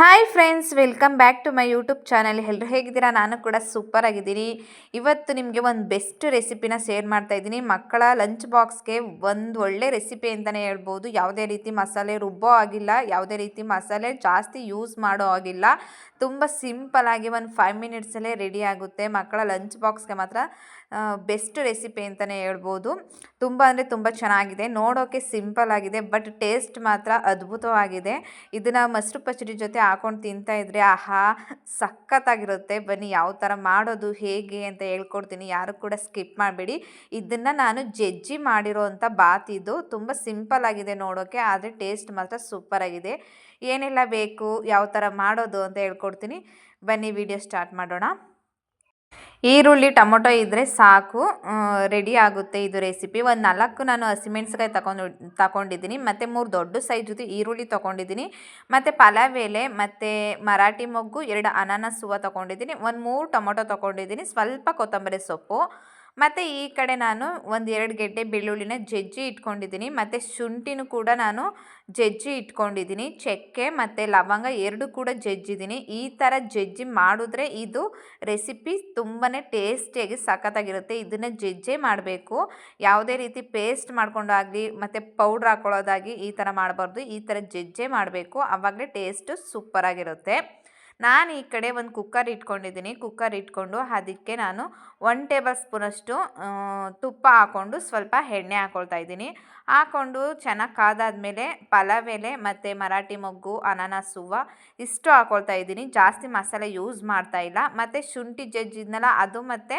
Hi friends welcome back to my YouTube channel ಎಲ್ಲರೂ ಹೇಗಿದ್ದೀರಾ? ನಾನು ಕೂಡ ಸೂಪರ್ ಆಗಿದ್ದೀನಿ. ಇವತ್ತು ನಿಮಗೆ ಒಂದು ಬೆಸ್ಟ್ ರೆಸಿಪಿನ ಶೇರ್ ಮಾಡ್ತಾ ಇದ್ದೀನಿ. ಮಕ್ಕಳ ಲಂಚ್ ಬಾಕ್ಸ್ಗೆ ಒಂದು ಒಳ್ಳೆ ರೆಸಿಪಿ ಅಂತಲೇ ಹೇಳ್ಬೋದು. ಯಾವುದೇ ರೀತಿ ಮಸಾಲೆ ರುಬ್ಬೋ ಆಗಿಲ್ಲ, ಯಾವುದೇ ರೀತಿ ಮಸಾಲೆ ಜಾಸ್ತಿ ಯೂಸ್ ಮಾಡೋ ಆಗಿಲ್ಲ. ತುಂಬ ಸಿಂಪಲಾಗಿ ಒಂದು ಫೈವ್ ಮಿನಿಟ್ಸಲ್ಲೇ ರೆಡಿ ಆಗುತ್ತೆ. ಮಕ್ಕಳ ಲಂಚ್ ಬಾಕ್ಸ್ಗೆ ಮಾತ್ರ ಬೆಸ್ಟ್ ರೆಸಿಪಿ ಅಂತಲೇ ಹೇಳ್ಬೋದು. ತುಂಬ ಅಂದರೆ ತುಂಬ ಚೆನ್ನಾಗಿದೆ. ನೋಡೋಕ್ಕೆ ಸಿಂಪಲ್ ಆಗಿದೆ ಬಟ್ ಟೇಸ್ಟ್ ಮಾತ್ರ ಅದ್ಭುತವಾಗಿದೆ. ಇದನ್ನು ಮೊಸರು ಪಚಡಿ ಜೊತೆ ಹಾಕೊಂಡು ತಿಂತಾ ಇದ್ರೆ, ಆಹಾ, ಸಖತ್ತಾಗಿರುತ್ತೆ, ಬನ್ನಿ ಯಾವ ಥರ ಮಾಡೋದು, ಹೇಗೆ ಅಂತ ಹೇಳ್ಕೊಡ್ತೀನಿ. ಯಾರು ಕೂಡ ಸ್ಕಿಪ್ ಮಾಡಬೇಡಿ. ಇದನ್ನು ನಾನು ಜಜ್ಜಿ ಮಾಡಿರೋ ಅಂಥ ಬಾತ್ ಇದು. ತುಂಬ ಸಿಂಪಲ್ ಆಗಿದೆ ನೋಡೋಕ್ಕೆ ಆದರೆ ಟೇಸ್ಟ್ ಮಾತ್ರ ಸೂಪರ್ ಆಗಿದೆ. ಏನೆಲ್ಲ ಬೇಕು, ಯಾವ ಥರ ಮಾಡೋದು ಅಂತ ಹೇಳ್ಕೊಡ್ತೀನಿ. ಬನ್ನಿ, ವಿಡಿಯೋ ಸ್ಟಾರ್ಟ್ ಮಾಡೋಣ. ಈರುಳ್ಳಿ, ಟೊಮೊಟೊ ಇದ್ದರೆ ಸಾಕು. ರೆಡಿ ಆಗುತ್ತೆ ಇದು ರೆಸಿಪಿ ಒಂದು ನಾಲ್ಕು ನಾನು ಹಸಿಮೆಣ್ಸಿಕಾಯಿ ತಗೊಂಡು ತಗೊಂಡಿದ್ದೀನಿ ಮತ್ತು ಮೂರು ದೊಡ್ಡ ಸೈಜ್ ಜೊತೆ ಈರುಳ್ಳಿ ತೊಗೊಂಡಿದ್ದೀನಿ ಮತ್ತು ಪಲಾವ್ ಎಲೆ ಮತ್ತು ಮರಾಠಿ ಮೊಗ್ಗು, ಎರಡು ಅನಾನಸ್ ಹೂವು ತೊಗೊಂಡಿದ್ದೀನಿ ಒಂದು ಮೂರು ಟೊಮೊಟೊ ತೊಗೊಂಡಿದ್ದೀನಿ ಸ್ವಲ್ಪ ಕೊತ್ತಂಬರಿ ಸೊಪ್ಪು. ಮತ್ತು ಈ ಕಡೆ ನಾನು ಒಂದು ಎರಡು ಗೆಡ್ಡೆ ಬೆಳ್ಳುಳ್ಳಿನ ಜಜ್ಜಿ ಇಟ್ಕೊಂಡಿದ್ದೀನಿ. ಮತ್ತು ಶುಂಠಿನೂ ಕೂಡ ನಾನು ಜಜ್ಜಿ ಇಟ್ಕೊಂಡಿದ್ದೀನಿ. ಚಕ್ಕೆ ಮತ್ತು ಲವಂಗ ಎರಡು ಕೂಡ ಜಜ್ಜಿದ್ದೀನಿ. ಈ ಥರ ಜಜ್ಜಿ ಮಾಡಿದ್ರೆ ಇದು ರೆಸಿಪಿ ತುಂಬಾ ಟೇಸ್ಟಿಯಾಗಿ ಸಖತ್ತಾಗಿರುತ್ತೆ. ಇದನ್ನು ಜಜ್ಜೆ ಮಾಡಬೇಕು. ಯಾವುದೇ ರೀತಿ ಪೇಸ್ಟ್ ಮಾಡ್ಕೊಂಡಾಗಲಿ ಮತ್ತು ಪೌಡ್ರ್ ಹಾಕ್ಕೊಳ್ಳೋದಾಗಿ ಈ ಥರ ಮಾಡಬಾರ್ದು. ಈ ಥರ ಜಜ್ಜೆ ಮಾಡಬೇಕು. ಆವಾಗಲೇ ಟೇಸ್ಟು ಸೂಪರಾಗಿರುತ್ತೆ. ನಾನು ಈ ಕಡೆ ಒಂದು ಕುಕ್ಕರ್ ಇಟ್ಕೊಂಡಿದ್ದೀನಿ. ಕುಕ್ಕರ್ ಇಟ್ಕೊಂಡು ಅದಕ್ಕೆ ನಾನು ಒನ್ ಟೇಬಲ್ ಸ್ಪೂನಷ್ಟು ತುಪ್ಪ ಹಾಕ್ಕೊಂಡು ಸ್ವಲ್ಪ ಎಣ್ಣೆ ಹಾಕ್ಕೊಳ್ತಾ ಇದ್ದೀನಿ. ಹಾಕ್ಕೊಂಡು ಚೆನ್ನಾಗಿ ಕಾದಾದಮೇಲೆ ಪಲಾವ್ ಎಲೆ ಮತ್ತು ಮರಾಠಿ ಮೊಗ್ಗು, ಅನಾನಸ್ ಹೂವು ಇಷ್ಟು ಹಾಕ್ಕೊಳ್ತಾ ಇದ್ದೀನಿ. ಜಾಸ್ತಿ ಮಸಾಲೆ ಯೂಸ್ ಮಾಡ್ತಾ ಇಲ್ಲ. ಮತ್ತು ಶುಂಠಿ ಜಜ್ಜಿದ್ನಲ್ಲ ಅದು ಮತ್ತು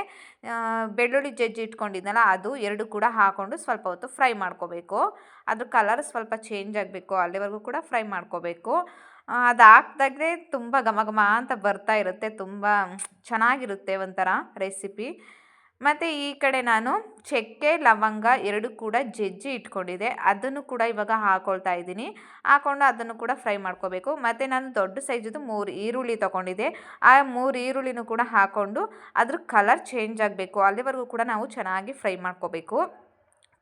ಬೆಳ್ಳುಳ್ಳಿ ಜಜ್ಜಿ ಇಟ್ಕೊಂಡಿದ್ನಲ್ಲ, ಅದು ಎರಡು ಕೂಡ ಹಾಕ್ಕೊಂಡು ಸ್ವಲ್ಪ ಹೊತ್ತು ಫ್ರೈ ಮಾಡ್ಕೋಬೇಕು. ಅದ್ರ ಕಲರ್ ಸ್ವಲ್ಪ ಚೇಂಜ್ ಆಗಬೇಕು. ಅಲ್ಲಿವರೆಗೂ ಕೂಡ ಫ್ರೈ ಮಾಡ್ಕೋಬೇಕು. ಅದು ಹಾಕ್ದಾಗ್ಲೇ ತುಂಬ ಘಮ ಘಮ ಅಂತ ಬರ್ತಾ ಇರುತ್ತೆ, ತುಂಬ ಚೆನ್ನಾಗಿರುತ್ತೆ ಒಂಥರ ರೆಸಿಪಿ ಮತ್ತು ಈ ಕಡೆ ನಾನು ಚಕ್ಕೆ, ಲವಂಗ ಎರಡು ಕೂಡ ಜಜ್ಜಿ ಇಟ್ಕೊಂಡಿದ್ದೆ. ಅದನ್ನು ಕೂಡ ಇವಾಗ ಹಾಕೊಳ್ತಾ ಇದ್ದೀನಿ. ಹಾಕೊಂಡು ಅದನ್ನು ಕೂಡ ಫ್ರೈ ಮಾಡ್ಕೋಬೇಕು. ಮತ್ತು ನಾನು ದೊಡ್ಡ ಸೈಜದು ಮೂರು ಈರುಳ್ಳಿ ತೊಗೊಂಡಿದ್ದೆ. ಆ ಮೂರು ಈರುಳ್ಳಿನೂ ಕೂಡ ಹಾಕ್ಕೊಂಡು ಅದ್ರ ಕಲರ್ ಚೇಂಜ್ ಆಗಬೇಕು. ಅಲ್ಲಿವರೆಗೂ ಕೂಡ ನಾವು ಚೆನ್ನಾಗಿ ಫ್ರೈ ಮಾಡ್ಕೋಬೇಕು.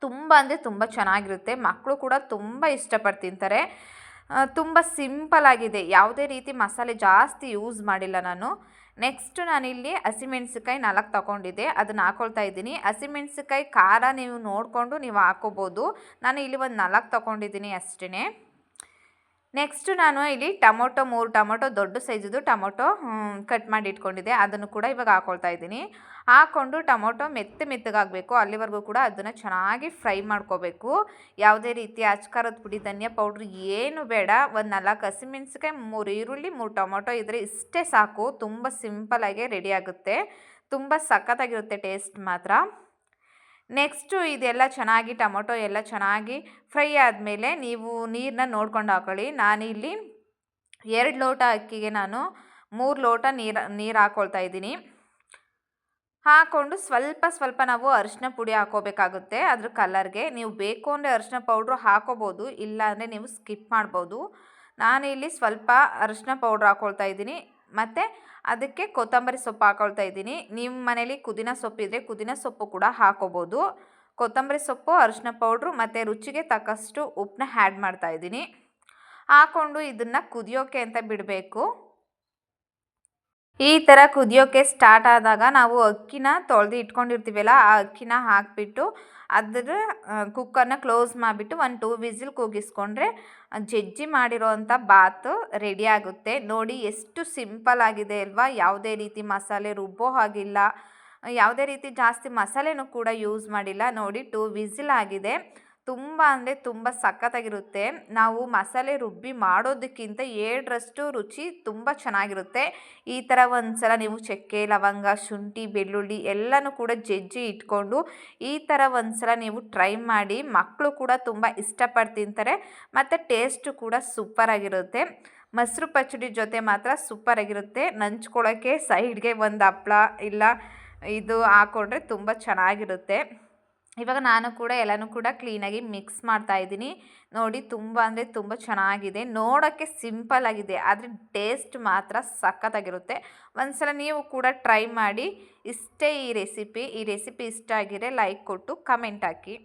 ತುಂಬ ಅಂದರೆ ತುಂಬ ಚೆನ್ನಾಗಿರುತ್ತೆ. ಮಕ್ಕಳು ಕೂಡ ತುಂಬ ಇಷ್ಟಪಟ್ಟು ತಿಂತಾರೆ. ತುಂಬ ಸಿಂಪಲಾಗಿದೆ ಯಾವುದೇ ರೀತಿ ಮಸಾಲೆ ಜಾಸ್ತಿ ಯೂಸ್ ಮಾಡಿಲ್ಲ ನಾನು. ನೆಕ್ಸ್ಟ್ ನಾನಿಲ್ಲಿ ಹಸಿಮೆಣ್ಸಿಕಾಯಿ ನಾಲ್ಕು ತಗೊಂಡಿದ್ದೆ. ಅದನ್ನು ಹಾಕ್ಕೊಳ್ತಾ ಇದ್ದೀನಿ. ಹಸಿಮೆಣ್ಸಿಕಾಯಿ ಖಾರ ನೀವು ನೋಡಿಕೊಂಡು ನೀವು ಹಾಕೋಬೋದು. ನಾನು ಇಲ್ಲಿ ಒಂದು ನಾಲ್ಕು ತಗೊಂಡಿದ್ದೀನಿ ಅಷ್ಟೇ ನೆಕ್ಸ್ಟು ನಾನು ಇಲ್ಲಿ ಟೊಮೊಟೊ ಮೂರು, ಟೊಮೊಟೊ ದೊಡ್ಡ ಸೈಜದು ಟೊಮೊಟೊ ಕಟ್ ಮಾಡಿ ಇಟ್ಕೊಂಡಿದ್ದೆ. ಅದನ್ನು ಕೂಡ ಇವಾಗ ಹಾಕೊಳ್ತಾ ಇದ್ದೀನಿ. ಹಾಕ್ಕೊಂಡು ಟೊಮೊಟೊ ಮೆತ್ತ ಮೆತ್ತಗಾಗಬೇಕು. ಅಲ್ಲಿವರೆಗೂ ಕೂಡ ಅದನ್ನು ಚೆನ್ನಾಗಿ ಫ್ರೈ ಮಾಡ್ಕೋಬೇಕು. ಯಾವುದೇ ರೀತಿ ಅಚ್ಕಾರದ ಪುಡಿ, ಧನಿಯಾ ಪೌಡ್ರ್ ಏನು ಬೇಡ. ಒಂದು ನಾಲ್ಕು ಹಸಿಮೆಣ್ಸಿಕಾಯಿ ಮೂರು ಈರುಳ್ಳಿ, ಮೂರು ಟೊಮೊಟೊ ಇದ್ದರೆ ಇಷ್ಟೇ ಸಾಕು. ತುಂಬ ಸಿಂಪಲಾಗೆ ರೆಡಿ ಆಗುತ್ತೆ. ತುಂಬ ಸಖತ್ತಾಗಿರುತ್ತೆ ಟೇಸ್ಟ್ ಮಾತ್ರ. ನೆಕ್ಸ್ಟು ಇದೆಲ್ಲ ಚೆನ್ನಾಗಿ, ಟೊಮೊಟೊ ಎಲ್ಲ ಚೆನ್ನಾಗಿ ಫ್ರೈ ಆದಮೇಲೆ ನೀವು ನೀರನ್ನ ನೋಡ್ಕೊಂಡು ಹಾಕೊಳ್ಳಿ. ನಾನಿಲ್ಲಿ ಎರಡು ಲೋಟ ಅಕ್ಕಿಗೆ ನಾನು ಮೂರು ಲೋಟ ನೀರು ನೀರು ಹಾಕ್ಕೊಳ್ತಾ ಇದ್ದೀನಿ. ಹಾಕ್ಕೊಂಡು ಸ್ವಲ್ಪ ಸ್ವಲ್ಪ ನಾವು ಅರಿಶಿನ ಪುಡಿ ಹಾಕೋಬೇಕಾಗುತ್ತೆ ಅದ್ರ ಕಲರ್ಗೆ. ನೀವು ಬೇಕು ಅಂದರೆ ಅರಿಶಿನ ಪೌಡ್ರು ಹಾಕೋಬೋದು, ಇಲ್ಲ ಅಂದರೆ ನೀವು ಸ್ಕಿಪ್ ಮಾಡ್ಬೋದು. ನಾನಿಲ್ಲಿ ಸ್ವಲ್ಪ ಅರಿಶಿನ ಪೌಡ್ರ್ ಹಾಕ್ಕೊಳ್ತಾ ಇದ್ದೀನಿ. ಮತ್ತು ಅದಕ್ಕೆ ಕೊತ್ತಂಬರಿ ಸೊಪ್ಪು ಹಾಕೊಳ್ತಾ ಇದ್ದೀನಿ. ನಿಮ್ಮ ಮನೇಲಿ ಕುದಿನ ಸೊಪ್ಪಿದ್ರೆ ಕುದಿನ ಸೊಪ್ಪು ಕೂಡ ಹಾಕೋಬೋದು. ಕೊತ್ತಂಬರಿ ಸೊಪ್ಪು, ಅರಿಶಿನ ಪೌಡ್ರು ಮತ್ತು ರುಚಿಗೆ ತಕ್ಕಷ್ಟು ಉಪ್ಪನ್ನ ಹ್ಯಾಡ್ ಮಾಡ್ತಾ ಇದ್ದೀನಿ. ಹಾಕ್ಕೊಂಡು ಇದನ್ನು ಕುದಿಯೋಕೆ ಅಂತ ಬಿಡಬೇಕು. ಈ ಥರ ಕುದಿಯೋಕ್ಕೆ ಸ್ಟಾರ್ಟ್ ಆದಾಗ ನಾವು ಅಕ್ಕಿನ ತೊಳೆದು ಇಟ್ಕೊಂಡಿರ್ತೀವಲ್ಲ, ಆ ಅಕ್ಕಿನ ಹಾಕಿಬಿಟ್ಟು ಅದರ ಕುಕ್ಕರ್ನ ಕ್ಲೋಸ್ ಮಾಡಿಬಿಟ್ಟು ಒಂದು ಟೂ ವಿಸಿಲ್ ಕೂಗಿಸ್ಕೊಂಡ್ರೆ ಜಜ್ಜಿ ಮಾಡಿರೋವಂಥ ಬಾತು ರೆಡಿ ಆಗುತ್ತೆ. ನೋಡಿ ಎಷ್ಟು ಸಿಂಪಲ್ ಆಗಿದೆ ಅಲ್ವಾ? ಯಾವುದೇ ರೀತಿ ಮಸಾಲೆ ರುಬ್ಬೋ ಹಾಗಿಲ್ಲ. ಯಾವುದೇ ರೀತಿ ಜಾಸ್ತಿ ಮಸಾಲೆನೂ ಕೂಡ ಯೂಸ್ ಮಾಡಿಲ್ಲ. ನೋಡಿ ಟೂ ವಿಸಿಲ್ ಆಗಿದೆ. ತುಂಬ ಅಂದರೆ ತುಂಬ ಸಖತ್ತಾಗಿರುತ್ತೆ. ನಾವು ಮಸಾಲೆ ರುಬ್ಬಿ ಮಾಡೋದಕ್ಕಿಂತ ಏಳರಷ್ಟು ರುಚಿ ತುಂಬ ಚೆನ್ನಾಗಿರುತ್ತೆ. ಈ ಥರ ಒಂದು ಸಲ ನೀವು ಚಕ್ಕೆ, ಲವಂಗ, ಶುಂಠಿ, ಬೆಳ್ಳುಳ್ಳಿ ಎಲ್ಲನೂ ಕೂಡ ಜಜ್ಜಿ ಇಟ್ಕೊಂಡು ಈ ಥರ ಒಂದು ಸಲ ನೀವು ಟ್ರೈ ಮಾಡಿ ಮಕ್ಕಳು ಕೂಡ ತುಂಬ ಇಷ್ಟಪಟ್ಟು ತಿಂತಾರೆ. ಮತ್ತು ಟೇಸ್ಟು ಕೂಡ ಸೂಪರಾಗಿರುತ್ತೆ. ಮೊಸರು ಪಚ್ಚಡಿ ಜೊತೆ ಮಾತ್ರ ಸೂಪರಾಗಿರುತ್ತೆ. ನಂಚ್ಕೊಳ್ಳೋಕ್ಕೆ ಸೈಡ್ಗೆ ಒಂದು ಹಪ್ಪಳ ಇಲ್ಲ, ಇದು ಹಾಕ್ಕೊಂಡ್ರೆ ತುಂಬ ಚೆನ್ನಾಗಿರುತ್ತೆ. ಇವಾಗ ನಾನು ಕೂಡ ಎಲ್ಲನೂ ಕೂಡ ಕ್ಲೀನಾಗಿ ಮಿಕ್ಸ್ ಮಾಡ್ತಾ ಇದ್ದೀನಿ. ನೋಡಿ ತುಂಬ ಅಂದರೆ ತುಂಬ ಚೆನ್ನಾಗಿದೆ. ನೋಡೋಕ್ಕೆ ಸಿಂಪಲ್ ಆಗಿದೆ, ಆದರೆ ಟೇಸ್ಟ್ ಮಾತ್ರ ಸಖತ್ತಾಗಿರುತ್ತೆ. ಒಂದ್ಸಲ ನೀವು ಕೂಡ ಟ್ರೈ ಮಾಡಿ. ಇಷ್ಟೇ ಈ ರೆಸಿಪಿ ಈ ರೆಸಿಪಿ ಇಷ್ಟ ಆಗಿದೆ ಲೈಕ್ ಕೊಟ್ಟು ಕಮೆಂಟ್ ಹಾಕಿ.